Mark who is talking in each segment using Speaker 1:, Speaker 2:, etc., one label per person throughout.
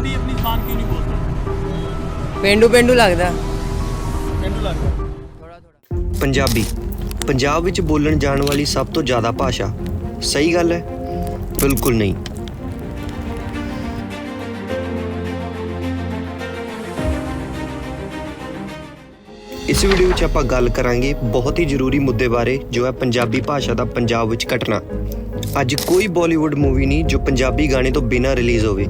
Speaker 1: ਆਪਣੀ ਆਪਣੀ ਜ਼ਬਾਨ ਕਿਉਂ ਨਹੀਂ ਬੋਲਦੇ?
Speaker 2: ਪਿੰਡੂ ਪਿੰਡੂ ਲੱਗਦਾ।
Speaker 1: ਮੈਨੂੰ ਲੱਗਦਾ।
Speaker 2: ਥੋੜਾ ਥੋੜਾ
Speaker 3: ਪੰਜਾਬੀ। ਪੰਜਾਬ ਵਿੱਚ ਬੋਲਣ ਜਾਣ ਵਾਲੀ ਸਭ ਤੋਂ ਜ਼ਿਆਦਾ ਭਾਸ਼ਾ। ਸਹੀ ਗੱਲ ਹੈ? ਬਿਲਕੁਲ ਨਹੀਂ। ਇਸ ਵੀਡੀਓ ਵਿੱਚ ਆਪਾਂ ਗੱਲ ਕਰਾਂਗੇ ਬਹੁਤ ਹੀ ਜ਼ਰੂਰੀ ਮੁੱਦੇ ਬਾਰੇ ਜੋ ਹੈ ਪੰਜਾਬੀ ਭਾਸ਼ਾ ਦਾ ਪੰਜਾਬ ਵਿੱਚ ਘਟਨਾ। ਅੱਜ ਕੋਈ ਬਾਲੀਵੁੱਡ ਮੂਵੀ ਨਹੀਂ ਜੋ ਪੰਜਾਬੀ ਗਾਣੇ ਤੋਂ ਬਿਨਾਂ ਰਿਲੀਜ਼ ਹੋਵੇ।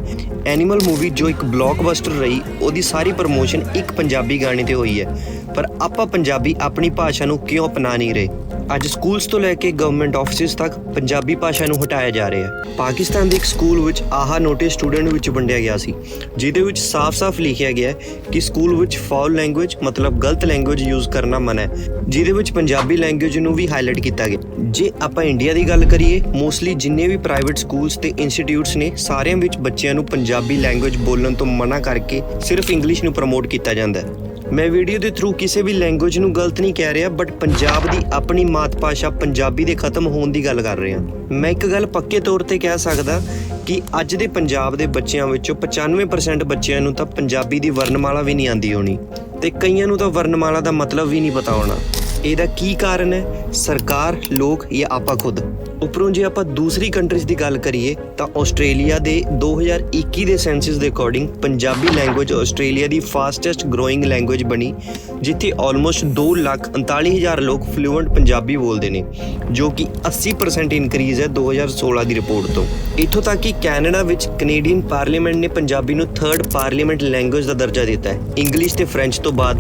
Speaker 3: ਐਨੀਮਲ ਮੂਵੀ ਜੋ ਇੱਕ ਬਲੌਕਬਸਟਰ ਰਹੀ, ਉਹਦੀ ਸਾਰੀ ਪ੍ਰਮੋਸ਼ਨ ਇੱਕ ਪੰਜਾਬੀ ਗਾਣੇ ਤੇ ਹੋਈ ਹੈ। ਪਰ ਆਪਾਂ ਪੰਜਾਬੀ ਆਪਣੀ ਭਾਸ਼ਾ ਨੂੰ ਕਿਉਂ ਅਪਣਾ ਨਹੀਂ ਰਹੇ? ਅੱਜ ਸਕੂਲਸ ਤੋਂ ਲੈ ਕੇ ਗਵਰਨਮੈਂਟ ਆਫਿਸਿਸ ਤੱਕ ਪੰਜਾਬੀ ਭਾਸ਼ਾ ਨੂੰ ਹਟਾਇਆ ਜਾ ਰਿਹਾ ਹੈ। ਪਾਕਿਸਤਾਨ ਦੇ ਇੱਕ ਸਕੂਲ ਵਿੱਚ ਆਹਾ ਨੋਟਿਸ ਸਟੂਡੈਂਟ ਵਿੱਚ ਵੰਡਿਆ ਗਿਆ ਸੀ, ਜਿਹਦੇ ਵਿੱਚ ਸਾਫ਼-ਸਾਫ਼ ਲਿਖਿਆ ਗਿਆ ਹੈ ਕਿ ਸਕੂਲ ਵਿੱਚ ਫਾਉਲ ਲੈਂਗੁਏਜ ਮਤਲਬ ਗਲਤ ਲੈਂਗੁਏਜ ਯੂਜ਼ ਕਰਨਾ ਮਨਾ ਹੈ, ਜਿਹਦੇ ਵਿੱਚ ਪੰਜਾਬੀ ਲੈਂਗੁਏਜ ਨੂੰ ਵੀ ਹਾਈਲਾਈਟ ਕੀਤਾ ਗਿਆ। ਜੇ ਆਪਾਂ ਇੰਡੀਆ ਦੀ ਗੱਲ ਕਰੀਏ ਮੋਸਟਲੀ ਜਿੰਨੇ ਵੀ ਪ੍ਰਾਈਵੇਟ ਸਕੂਲਸ ਤੇ ਇੰਸਟੀਟਿਊਟਸ ਨੇ, ਸਾਰਿਆਂ ਵਿੱਚ ਬੱਚਿਆਂ ਨੂੰ ਪੰਜਾਬੀ ਲੈਂਗੁਏਜ ਬੋਲਣ ਤੋਂ ਮਨਾ ਕਰਕੇ ਸਿਰਫ ਇੰਗਲਿਸ਼ ਨੂੰ ਪ੍ਰਮੋਟ ਕੀਤਾ ਜਾਂਦਾ ਹੈ। ਮੈਂ ਵੀਡੀਓ ਦੇ ਥਰੂ ਕਿਸੇ ਵੀ ਲੈਂਗੁਏਜ ਨੂੰ ਗਲਤ ਨਹੀਂ ਕਹਿ ਰਿਹਾ ਬਟ ਪੰਜਾਬ ਦੀ ਆਪਣੀ ਮਾਤ ਭਾਸ਼ਾ ਪੰਜਾਬੀ ਦੇ ਖਤਮ ਹੋਣ ਦੀ ਗੱਲ ਕਰ ਰਿਹਾ। ਮੈਂ ਇੱਕ ਗੱਲ ਪੱਕੇ ਤੌਰ ਤੇ ਕਹਿ ਸਕਦਾ ਕਿ ਅੱਜ ਦੇ ਪੰਜਾਬ ਦੇ ਬੱਚਿਆਂ ਵਿੱਚੋਂ 95% ਬੱਚਿਆਂ ਨੂੰ ਤਾਂ ਪੰਜਾਬੀ ਦੀ ਵਰਣਮਾਲਾ ਵੀ ਨਹੀਂ ਆਉਂਦੀ ਹੋਣੀ। ਤੇ ਕਈਆਂ ਨੂੰ ਤਾਂ ਵਰਣਮਾਲਾ ਦਾ ਮਤਲਬ ਵੀ ਨਹੀਂ ਪਤਾ ਹੋਣਾ। ਇਹਦਾ ਕੀ ਕਾਰਨ ਹੈ? ਸਰਕਾਰ, ਲੋਕ ਜਾਂ ਆਪਾਂ ਖੁਦ? ਉੱਪਰੋਂ ਜੇ ਆਪਾਂ ਦੂਸਰੀ ਕੰਟਰੀਜ਼ ਦੀ ਗੱਲ ਕਰੀਏ, ਤਾਂ ਆਸਟ੍ਰੇਲੀਆ ਦੇ 2021 ਦੇ ਸੈਂਸਸ ਦੇ ਅਕੋਰਡਿੰਗ ਪੰਜਾਬੀ ਲੈਂਗੁਏਜ ਆਸਟ੍ਰੇਲੀਆ ਦੀ ਫਾਸਟੈਸਟ ਗਰੋਇੰਗ ਲੈਂਗੁਏਜ ਬਣੀ, ਜਿੱਥੇ ਆਲਮੋਸਟ 2 ਲੱਖ 39000 ਲੋਕ ਫਲੂਐਂਟ ਪੰਜਾਬੀ ਬੋਲਦੇ ਨੇ, ਜੋ ਕਿ 80% ਇਨਕਰੀਜ਼ ਹੈ 2016 ਦੀ ਰਿਪੋਰਟ ਤੋਂ। ਇੱਥੋਂ ਤੱਕ ਕਿ ਕੈਨੇਡਾ ਵਿੱਚ ਕੈਨੇਡੀਅਨ ਪਾਰਲੀਮੈਂਟ ਨੇ ਪੰਜਾਬੀ ਨੂੰ ਥਰਡ ਪਾਰਲੀਮੈਂਟ ਲੈਂਗੁਏਜ ਦਾ ਦਰਜਾ ਦਿੱਤਾ ਹੈ ਇੰਗਲਿਸ਼ ਤੇ ਫ੍ਰੈਂਚ ਤੋਂ ਬਾਅਦ।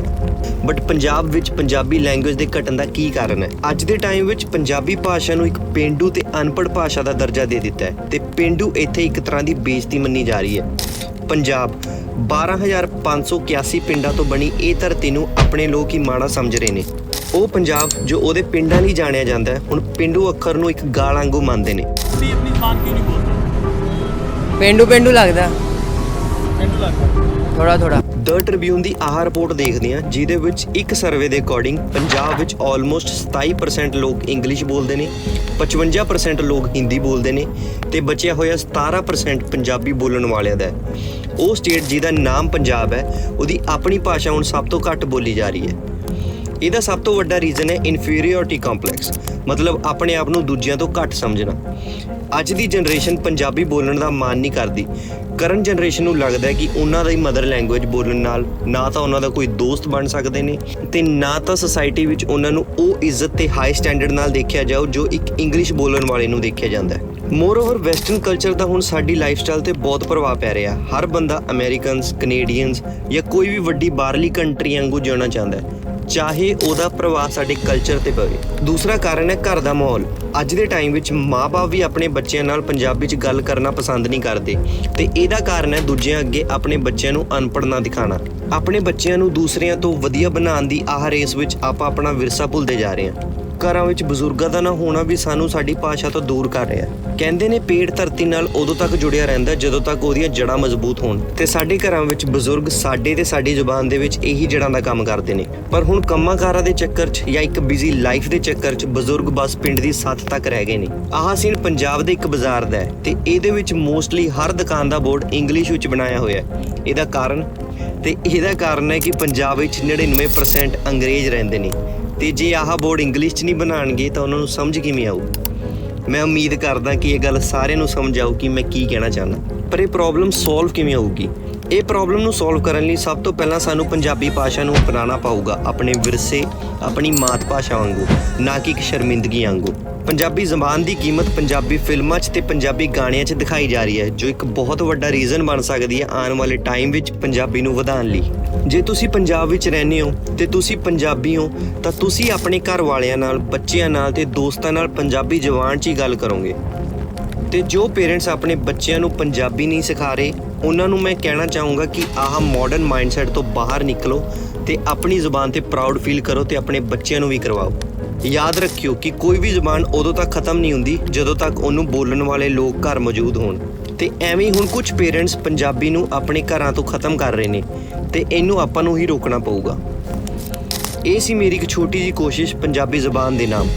Speaker 3: ਬਟ ਪੰਜਾਬ ਵਿੱਚ ਪੰਜਾਬੀ ਲੈਂਗੁਏਜ ਦੇ ਘਟਣ ਦਾ ਕੀ ਕਾਰਨ ਹੈ? ਅੱਜ ਦੇ ਟਾਈਮ ਵਿੱਚ ਪੰਜਾਬੀ ਭਾਸ਼ਾ ਨੂੰ ਇੱਕ ਪੇਂਡੂ ਤੇ ਅਨਪੜ੍ਹ ਭਾਸ਼ਾ ਦਾ ਦਰਜਾ ਦੇ ਦਿੱਤਾ ਹੈ ਤੇ ਪੇਂਡੂ ਇੱਥੇ ਇੱਕ ਤਰ੍ਹਾਂ ਦੀ ਬੇਇੱਜ਼ਤੀ ਮੰਨੀ ਜਾ ਰਹੀ ਹੈ। ਪੰਜਾਬ 12581 ਪਿੰਡਾਂ ਤੋਂ ਬਣੀ ਇਹ ਧਰਤੀ ਨੂੰ ਆਪਣੇ ਲੋਕ ਹੀ ਮਾੜਾ ਸਮਝ ਰਹੇ ਨੇ। ਉਹ ਪੰਜਾਬ ਜੋ ਉਹਦੇ ਪਿੰਡਾਂ ਲਈ ਜਾਣਿਆ ਜਾਂਦਾ ਹੈ ਹੁਣ ਪਿੰਡੂ ਅੱਖਰ ਨੂੰ ਇੱਕ ਗਾਲ ਵਾਂਗੂ ਮੰਨਦੇ ਨੇ।
Speaker 1: ਆਪਣੀ ਆਪਣੀ ਜ਼ਬਾਨ ਕਿਉਂ ਨਹੀਂ ਬੋਲਦੇ?
Speaker 2: ਪਿੰਡੂ ਪਿੰਡੂ ਲੱਗਦਾ।
Speaker 1: ਮੈਨੂੰ ਲੱਗਦਾ।
Speaker 2: ਥੋੜਾ ਥੋੜਾ
Speaker 3: ਦ ਟ੍ਰਿਬਿਊਨ ਦੀ ਆਹ ਰਿਪੋਰਟ ਦੇਖਦੇ ਹਾਂ, ਜਿਹਦੇ ਵਿੱਚ ਇੱਕ ਸਰਵੇ ਦੇ ਅਕੋਰਡਿੰਗ ਪੰਜਾਬ ਵਿੱਚ ਆਲਮੋਸਟ 27% ਲੋਕ ਇੰਗਲਿਸ਼ ਬੋਲਦੇ ਨੇ 55% ਲੋਕ ਹਿੰਦੀ ਬੋਲਦੇ ਨੇ ਤੇ ਬਚਿਆ ਹੋਇਆ 17% ਪੰਜਾਬੀ ਬੋਲਣ ਵਾਲਿਆਂ ਦਾ ਹੈ। ਉਹ ਸਟੇਟ ਜਿਹਦਾ ਨਾਮ ਪੰਜਾਬ ਹੈ, ਉਹਦੀ ਆਪਣੀ ਭਾਸ਼ਾ ਹੁਣ ਸਭ ਤੋਂ ਘੱਟ ਬੋਲੀ ਜਾ ਰਹੀ ਹੈ। ਇਹਦਾ ਸਭ ਤੋਂ ਵੱਡਾ ਰੀਜ਼ਨ ਹੈ ਇਨਫੀਰੀਅਰਿਟੀ ਕੰਪਲੈਕਸ ਮਤਲਬ ਆਪਣੇ ਆਪ ਨੂੰ ਦੂਜਿਆਂ ਤੋਂ ਘੱਟ ਸਮਝਣਾ। ਅੱਜ ਦੀ ਜਨਰੇਸ਼ਨ ਪੰਜਾਬੀ ਬੋਲਣ ਦਾ ਮਾਣ ਨਹੀਂ ਕਰਦੀ। ਕਰਨ ਜਨਰੇਸ਼ਨ ਨੂੰ ਲੱਗਦਾ ਹੈ ਕਿ ਉਹਨਾਂ ਦਾ ਹੀ ਮਦਰ ਲੈਂਗੁਏਜ ਬੋਲਣ ਨਾਲ ਨਾ ਤਾਂ ਉਹਨਾਂ ਦਾ ਕੋਈ ਦੋਸਤ ਬਣ ਸਕਦੇ ਨੇ ਤੇ ਨਾ ਤਾਂ ਸੋਸਾਇਟੀ ਵਿੱਚ ਉਹਨਾਂ ਨੂੰ ਉਹ ਇੱਜ਼ਤ ਤੇ ਹਾਈ ਸਟੈਂਡਰਡ ਨਾਲ ਦੇਖਿਆ ਜਾਓ ਜੋ ਇੱਕ ਇੰਗਲਿਸ਼ ਬੋਲਣ ਵਾਲੇ ਨੂੰ ਦੇਖਿਆ ਜਾਂਦਾ ਹੈ। ਮੋਰਓਵਰ ਵੈਸਟਰਨ ਕਲਚਰ ਦਾ ਹੁਣ ਸਾਡੀ ਲਾਈਫਸਟਾਈਲ ਤੇ ਬਹੁਤ ਪ੍ਰਭਾਵ ਪੈ ਰਿਹਾ। ਹਰ ਬੰਦਾ ਅਮਰੀਕਨਸ ਕੈਨੇਡੀਅਨਸ ਜਾਂ ਕੋਈ ਵੀ ਵੱਡੀ ਬਾਹਰਲੀ ਕੰਟਰੀ ਵਾਂਗੂ ਜਿਉਣਾ ਚਾਹੁੰਦਾ ਹੈ। ਚਾਹੇ ਉਹਦਾ ਪ੍ਰਭਾਵ ਸਾਡੇ ਕਲਚਰ ਤੇ ਪਵੇ। ਦੂਸਰਾ ਕਾਰਨ ਹੈ ਘਰ ਦਾ ਮਾਹੌਲ। ਅੱਜ ਦੇ ਟਾਈਮ ਵਿੱਚ ਮਾਪੇ ਵੀ ਆਪਣੇ ਬੱਚਿਆਂ ਨਾਲ ਪੰਜਾਬੀ 'ਚ ਗੱਲ ਕਰਨਾ ਪਸੰਦ ਨਹੀਂ ਕਰਦੇ। ਤੇ ਇਹਦਾ ਕਾਰਨ ਹੈ ਦੂਜਿਆਂ ਅੱਗੇ ਆਪਣੇ ਬੱਚਿਆਂ ਨੂੰ ਅਨਪੜ੍ਹ ਨਾ ਦਿਖਾਣਾ। ਆਪਣੇ ਬੱਚਿਆਂ ਨੂੰ ਦੂਸਰਿਆਂ ਤੋਂ ਵਧੀਆ ਬਣਾਉਣ ਦੀ ਆਹ ਰੇਸ ਵਿੱਚ ਆਪਾਂ ਆਪਣਾ ਵਿਰਸਾ ਭੁੱਲਦੇ ਜਾ ਰਹੇ ਹਾਂ। ਘਰਾਂ ਵਿੱਚ ਬਜ਼ੁਰਗਾਂ ਦਾ ਨਾ ਹੋਣਾ ਵੀ ਸਾਨੂੰ ਸਾਡੀ ਭਾਸ਼ਾ ਤੋਂ ਦੂਰ ਕਰ ਰਿਹਾ ਹੈ। ਕਹਿੰਦੇ ਨੇ ਪੇੜ ਧਰਤੀ ਨਾਲ ਉਦੋਂ ਤੱਕ ਜੁੜਿਆ ਰਹਿੰਦਾ ਜਦੋਂ ਤੱਕ ਉਹਦੀਆਂ ਜੜ੍ਹਾਂ ਮਜ਼ਬੂਤ ਹੋਣ। ਤੇ ਸਾਡੇ ਘਰਾਂ ਵਿੱਚ ਬਜ਼ੁਰਗ ਸਾਡੇ ਤੇ ਸਾਡੀ ਜ਼ੁਬਾਨ ਦੇ ਵਿੱਚ ਇਹੀ ਜੜ੍ਹਾਂ ਦਾ ਕੰਮ ਕਰਦੇ ਨੇ। ਪਰ ਹੁਣ ਕੰਮਾਂ-ਕਾਰਾਂ ਦੇ ਚੱਕਰ 'ਚ ਜਾਂ ਇੱਕ ਬਿਜ਼ੀ ਲਾਈਫ ਦੇ ਚੱਕਰ 'ਚ ਬਜ਼ੁਰਗ ਬਸ ਪਿੰਡ ਦੀ ਸੱਤ ਤੱਕ ਰਹਿ ਗਏ ਨੇ। ਆਹ ਸੀਨ ਪੰਜਾਬ ਦੇ ਇੱਕ ਬਾਜ਼ਾਰ ਦਾ ਹੈ ਤੇ ਇਹਦੇ ਵਿੱਚ ਮੋਸਟਲੀ ਹਰ ਦੁਕਾਨ ਦਾ ਬੋਰਡ ਇੰਗਲਿਸ਼ ਵਿੱਚ ਬਣਾਇਆ ਹੋਇਆ ਹੈ। ਇਹਦਾ ਕਾਰਨ ਤੇ ਇਹਦਾ ਕਾਰਨ ਹੈ ਕਿ ਪੰਜਾਬ ਵਿੱਚ 99% ਅੰਗਰੇਜ਼ ਰਹਿੰਦੇ ਨੇ। ਤੇ ਜੇ ਆਹ ਬੋਰਡ ਇੰਗਲਿਸ਼ 'ਚ ਨਹੀਂ ਬਣਾਣਗੇ ਤਾਂ ਉਹਨਾਂ ਨੂੰ ਸਮਝ ਕਿਵੇਂ ਆਊ? ਮੈਂ ਉਮੀਦ ਕਰਦਾ ਕਿ ਇਹ ਗੱਲ ਸਾਰਿਆਂ ਨੂੰ ਸਮਝ ਆਊ ਕਿ ਮੈਂ ਕੀ ਕਹਿਣਾ ਚਾਹੁੰਦਾ। ਪਰ ਇਹ ਪ੍ਰੋਬਲਮ ਸੋਲਵ ਕਿਵੇਂ ਹੋਊਗੀ? ਇਹ ਪ੍ਰੋਬਲਮ ਨੂੰ ਸੋਲਵ ਕਰਨ ਲਈ ਸਭ ਤੋਂ ਪਹਿਲਾਂ ਸਾਨੂੰ ਪੰਜਾਬੀ ਭਾਸ਼ਾ ਨੂੰ ਅਪਣਾਉਣਾ ਪਊਗਾ, ਆਪਣੇ ਵਿਰਸੇ, ਆਪਣੀ ਮਾਤ ਭਾਸ਼ਾ ਵਾਂਗੂ, ਨਾ ਕਿ ਇੱਕ ਸ਼ਰਮਿੰਦਗੀ ਵਾਂਗੂ। ਪੰਜਾਬੀ ਜ਼ਬਾਨ ਦੀ ਕੀਮਤ ਪੰਜਾਬੀ ਫਿਲਮਾਂ 'ਚ ਤੇ ਪੰਜਾਬੀ ਗਾਣਿਆਂ 'ਚ ਦਿਖਾਈ ਜਾ ਰਹੀ ਹੈ, ਜੋ ਇੱਕ ਬਹੁਤ ਵੱਡਾ ਰੀਜ਼ਨ ਬਣ ਸਕਦੀ ਹੈ ਆਉਣ ਵਾਲੇ ਟਾਈਮ ਵਿੱਚ ਪੰਜਾਬੀ ਨੂੰ ਵਧਾਉਣ ਲਈ। ਜੇ ਤੁਸੀਂ ਪੰਜਾਬ ਵਿੱਚ ਰਹਿੰਦੇ ਹੋ ਤੇ ਤੁਸੀਂ ਪੰਜਾਬੀ ਹੋ, ਤਾਂ ਤੁਸੀਂ ਆਪਣੇ ਘਰ ਵਾਲਿਆਂ ਨਾਲ, ਬੱਚਿਆਂ ਨਾਲ ਤੇ ਦੋਸਤਾਂ ਨਾਲ ਪੰਜਾਬੀ ਜ਼ਬਾਨ 'ਚ ਹੀ ਗੱਲ ਕਰੋਗੇ। ਤੇ ਜੋ ਪੇਰੈਂਟਸ ਆਪਣੇ ਬੱਚਿਆਂ ਨੂੰ ਪੰਜਾਬੀ ਨਹੀਂ ਸਿਖਾ ਰਹੇ, ਉਹਨਾਂ ਨੂੰ ਮੈਂ ਕਹਿਣਾ ਚਾਹੂੰਗਾ ਕਿ ਆਹ ਮਾਡਰਨ ਮਾਈਂਡਸੈਟ ਤੋਂ ਬਾਹਰ ਨਿਕਲੋ ਤੇ ਆਪਣੀ ਜ਼ੁਬਾਨ ਤੇ ਪ੍ਰਾਊਡ ਫੀਲ ਕਰੋ ਤੇ ਆਪਣੇ ਬੱਚਿਆਂ ਨੂੰ ਵੀ ਕਰਵਾਓ। ਯਾਦ ਰੱਖਿਓ ਕਿ ਕੋਈ ਵੀ ਜ਼ੁਬਾਨ ਉਦੋਂ ਤੱਕ ਖਤਮ ਨਹੀਂ ਹੁੰਦੀ ਜਦੋਂ ਤੱਕ ਉਹਨੂੰ ਬੋਲਣ ਵਾਲੇ ਲੋਕ ਘਰ ਮੌਜੂਦ ਹੋਣ। ਤੇ ਐਵੇਂ ਹੀ ਹੁਣ ਕੁਝ ਪੇਰੈਂਟਸ ਪੰਜਾਬੀ ਨੂੰ ਆਪਣੇ ਘਰਾਂ ਤੋਂ ਖਤਮ ਕਰ ਰਹੇ ਨੇ। ਤੇ ਇਹਨੂੰ ਆਪਾਂ ਨੂੰ ਹੀ ਰੋਕਣਾ ਪਊਗਾ ਇਹ ਸੀ ਮੇਰੀ ਇੱਕ ਛੋਟੀ ਜੀ ਕੋਸ਼ਿਸ਼ ਪੰਜਾਬੀ ਜ਼ੁਬਾਨ ਦੇ ਨਾਮ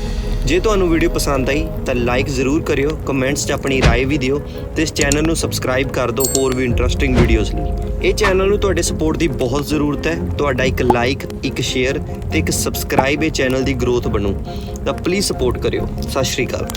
Speaker 3: ਜੇ ਤੁਹਾਨੂੰ ਵੀਡੀਓ ਪਸੰਦ ਆਈ ਤਾਂ ਲਾਈਕ ਜ਼ਰੂਰ ਕਰਿਓ ਕਮੈਂਟਸ 'ਚ ਆਪਣੀ رائے ਵੀ ਦਿਓ ਤੇ ਇਸ ਚੈਨਲ ਨੂੰ ਸਬਸਕ੍ਰਾਈਬ ਕਰ ਦਿਓ ਹੋਰ ਵੀ ਇੰਟਰਸਟਿੰਗ ਵੀਡੀਓਜ਼ ਲਈ ਇਹ ਚੈਨਲ ਨੂੰ ਤੁਹਾਡੇ ਸਪੋਰਟ ਦੀ ਬਹੁਤ ਜ਼ਰੂਰਤ ਹੈ ਤੁਹਾਡਾ ਇੱਕ ਲਾਈਕ ਇੱਕ ਸ਼ੇਅਰ ਤੇ ਇੱਕ ਸਬਸਕ੍ਰਾਈਬ ਇਹ ਚੈਨਲ ਦੀ ਗਰੋਥ ਬਣੂ ਤਾਂ ਪਲੀਜ਼ ਸਪੋਰਟ ਕਰਿਓ ਸਤਿ ਸ਼੍ਰੀ ਅਕਾਲ